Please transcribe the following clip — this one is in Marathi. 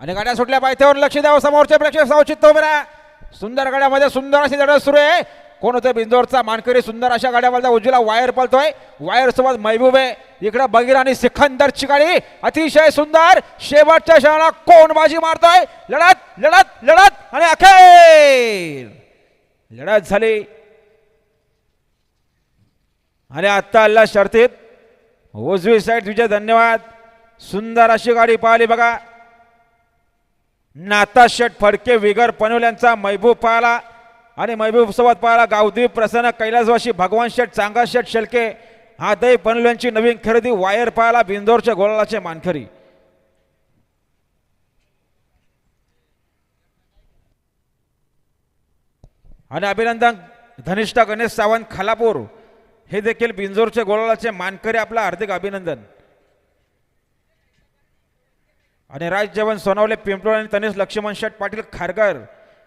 आणि गाड्या सुटल्या पायथ्यावर लक्ष द्यावं समोरचे प्रेक्षक सावचित उभे सुंदर गाड्यामध्ये सुंदर अशी लढत सुरू आहे. कोण होतं? बिंदोरचा मानकरी सुंदर अशा गाड्यामध्ये उजवीला वायर पळतोय. वायर सोबत महबूब आहे. इकडे बगीर आणि सिखंदरची गाडी अतिशय सुंदर. शेवटच्या क्षणाला कोण बाजी मारतोय? लढत लढत लढत आणि अखेर! लढत झाली. आणि आत्ता आला शर्तीत. उजवी साईड तुझे धन्यवाद. सुंदर अशी गाडी पाहिली बघा. नाता शेठ फडके विगर पनवेल महबूब पाहिला आणि महबूब सोबत पाहिला गावदीप प्रसन्न कैलासवाशी भगवान शेठ चांगा शेठ शेलके हा दही पनवेल नवीन खरेदी वायर पाहिला बिंदोरच्या गोलाचे मानखरी आणि अभिनंदन धनिष्ठा गणेश सावंत खालापूर हे देखील बिंजोरचे गोलाचे मानकरी आपला हार्दिक अभिनंदन. आणि राज जवन सोनावले पिंपळ आणि तनेश लक्ष्मण शेठ पाटील खारकर